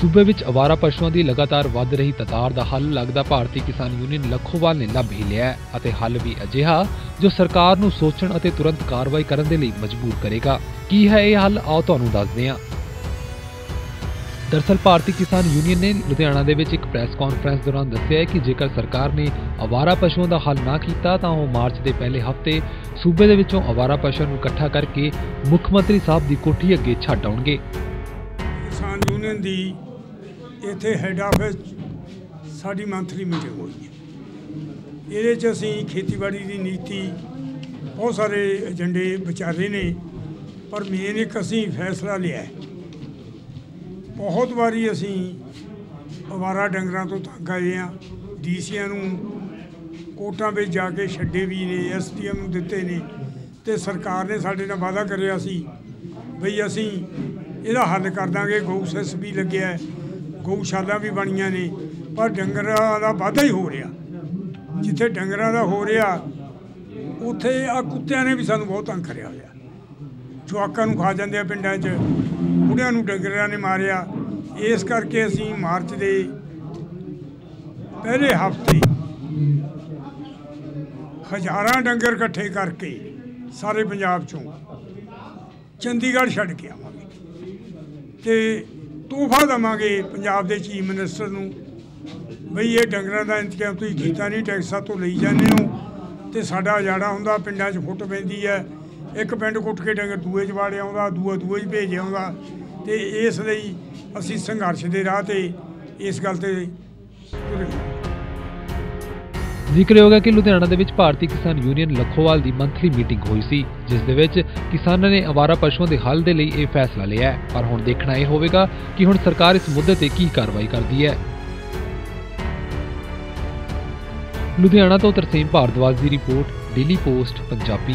ਸੂਬੇ ਵਿੱਚ ਅਵਾਰਾ ਪਸ਼ੂਆਂ ਦੀ ਲਗਾਤਾਰ ਵੱਧ ਰਹੀ ਤਦਾਦ ਦਾ ਹੱਲ ਲੱਗਦਾ ਭਾਰਤੀ ਕਿਸਾਨ ਯੂਨੀਅਨ ਲੱਖੋਵਾਲ ਨੇ ਲੱਭ ਹੀ ਲਿਆ ਅਤੇ ਹੱਲ ਵੀ ਅਜਿਹਾ ਜੋ ਸਰਕਾਰ ਨੂੰ ਸੋਚਣ ਅਤੇ ਤੁਰੰਤ ਕਾਰਵਾਈ ਕਰਨ ਦੇ ਲਈ ਮਜਬੂਰ ਕਰੇਗਾ। ਕੀ ਹੈ ਇਹ ਹੱਲ? ਆਓ ਤੁਹਾਨੂੰ ਦੱਸਦੇ ਹਾਂ। ਦਰਸਲ ਭਾਰਤੀ ਕਿਸਾਨ ਯੂਨੀਅਨ ਨੇ ਲੁਧਿਆਣਾ ਦੇ ਵਿੱਚ ਇੱਕ ਪ੍ਰੈਸ ਕਾਨਫਰੰਸ ਦੌਰਾਨ ਦੱਸਿਆ ਹੈ ਕਿ ਜੇਕਰ ਸਰਕਾਰ ਨੇ ਅਵਾਰਾ ਪਸ਼ੂਆਂ ਦਾ ਹੱਲ ਨਾ ਕੀਤਾ ਤਾਂ ਉਹ ਮਾਰਚ ਦੇ ਪਹਿਲੇ ਹਫ਼ਤੇ ਸੂਬੇ ਦੇ ਵਿੱਚੋਂ ਅਵਾਰਾ ਪਸ਼ੂਆਂ ਨੂੰ ਇਕੱਠਾ ਕਰਕੇ ਮੁੱਖ ਮੰਤਰੀ ਸਾਹਿਬ ਦੀ ਕੋਠੀ ਅੱਗੇ ਛੱਡ ਆਉਣਗੇ। ਕਿਸਾਨ ਯੂਨੀਅਨ ਦੀ ਇੱਥੇ ਹੈੱਡ ਆਫਿਸ ਸਾਡੀ ਮੰਥਲੀ ਮੀਟਿੰਗ ਹੋਈ ਹੈ। ਇਹਦੇ 'ਚ ਅਸੀਂ ਖੇਤੀਬਾੜੀ ਦੀ ਨੀਤੀ, ਬਹੁਤ ਸਾਰੇ ਏਜੰਡੇ ਵਿਚਾਰੇ ਨੇ, ਪਰ ਮੇਨ ਇੱਕ ਅਸੀਂ ਫੈਸਲਾ ਲਿਆ ਬਹੁਤ ਵਾਰੀ ਅਸੀਂ ਅਵਾਰਾ ਡੰਗਰਾਂ ਤੋਂ ਤੰਗ ਆਏ ਆ ਡੀਸੀਆਂ ਨੂੰ ਕੋਟਾਂ ਵਿੱਚ ਜਾ ਕੇ ਛੱਡੇ ਵੀ ਨੇ ਐਸਡੀਐਮ ਨੂੰ ਦਿੱਤੇ ਨੇ ਤੇ ਸਰਕਾਰ ਨੇ ਸਾਡੇ ਨਾਲ ਵਾਅਦਾ ਕਰਿਆ ਸੀ, ਬਈ ਅਸੀਂ ਇਹਦਾ ਹੱਲ ਕਰ ਦਾਂਗੇ। ਗਊ ਸੈਸ ਵੀ ਲੱਗਿਆ ਗਊਸ਼ਾਲਾ ਵੀ ਬਣੀਆਂ ਨੇ, ਪਰ ਡੰਗਰਾਂ ਦਾ ਵਾਧਾ ਹੀ ਹੋ ਰਿਹਾ। ਜਿੱਥੇ ਡੰਗਰਾਂ ਦਾ ਹੋ ਰਿਹਾ, ਉੱਥੇ ਆ ਕੁੱਤਿਆਂ ਨੇ ਵੀ ਸਾਨੂੰ ਬਹੁਤ ਤੰਗ ਕਰਿਆ ਹੋਇਆ। ਜਵਾਕਾਂ ਨੂੰ ਖਾ ਜਾਂਦੇ ਆ ਪਿੰਡਾਂ 'ਚ ਬੁੜਿਆਂ ਨੂੰ ਡੰਗਰਾਂ ਨੇ ਮਾਰਿਆ। ਇਸ ਕਰਕੇ ਅਸੀਂ ਮਾਰਚ ਦੇ ਪਹਿਲੇ ਹਫ਼ਤੇ ਹਜ਼ਾਰਾਂ ਡੰਗਰ ਇਕੱਠੇ ਕਰਕੇ ਸਾਰੇ ਪੰਜਾਬ ਚੋਂ ਚੰਡੀਗੜ੍ਹ ਛੱਡ ਕੇ ਆਵਾਂਗੇ। ਤੇ ਤੋਹਫਾ ਦਵਾਂਗੇ ਪੰਜਾਬ ਦੇ ਚੀਫ ਮਿਨਿਸਟਰ ਨੂੰ। ਬਈ ਇਹ ਡੰਗਰਾਂ ਦਾ ਇੰਤਜ਼ਾਮ ਤੁਸੀਂ ਕੀਤਾ ਨਹੀਂ, ਟੈਕਸਾਂ ਤੋਂ ਲਈ ਜਾਂਦੇ ਹੋ। ਤੇ ਸਾਡਾ ਅਜਾੜਾ ਹੁੰਦਾ, ਪਿੰਡਾਂ 'ਚ ਫੁੱਟ ਪੈਂਦੀ ਹੈ। ਇੱਕ ਪਿੰਡ ਕੁੱਟ ਕੇ ਡੰਗਰ ਦੂਏ 'ਚ ਵਾੜਿਆ ਆਉਂਦਾ, ਦੂਆ ਦੂਏ 'ਚ ਭੇਜ ਆਉਂਦਾ। ਤੇ ਇਸ ਲਈ ਅਸੀਂ ਸੰਘਰਸ਼ ਦੇ ਰਾਹ ਤੇ ਇਸ ਗੱਲ ਤੇ ਤੁਰੇ ਜ਼ਿਕਰਯੋਗ ਹੈ ਕਿ ਲੁਧਿਆਣਾ ਦੇ ਵਿੱਚ ਭਾਰਤੀ ਕਿਸਾਨ ਯੂਨੀਅਨ ਲੱਖੋਵਾਲ ਦੀ ਮੰਥਲੀ ਮੀਟਿੰਗ ਹੋਈ ਸੀ, ਜਿਸ ਦੇ ਵਿੱਚ ਕਿਸਾਨਾਂ ਨੇ ਅਵਾਰਾ ਪਸ਼ੂਆਂ ਦੇ ਹੱਲ ਦੇ ਲਈ ਇਹ ਫੈਸਲਾ ਲਿਆ ਹੈ। ਪਰ ਹੁਣ ਦੇਖਣਾ ਇਹ ਹੋਵੇਗਾ ਕਿ ਹੁਣ ਸਰਕਾਰ ਇਸ ਮੁੱਦੇ ਤੇ ਕੀ ਕਾਰਵਾਈ ਕਰਦੀ ਹੈ। ਲੁਧਿਆਣਾ ਤੋਂ ਤਰਸੇਮ ਭਾਰਦਵਾਜ ਦੀ ਰਿਪੋਰਟ, ਡੇਲੀ ਪੋਸਟ, ਪੰਜਾਬੀ।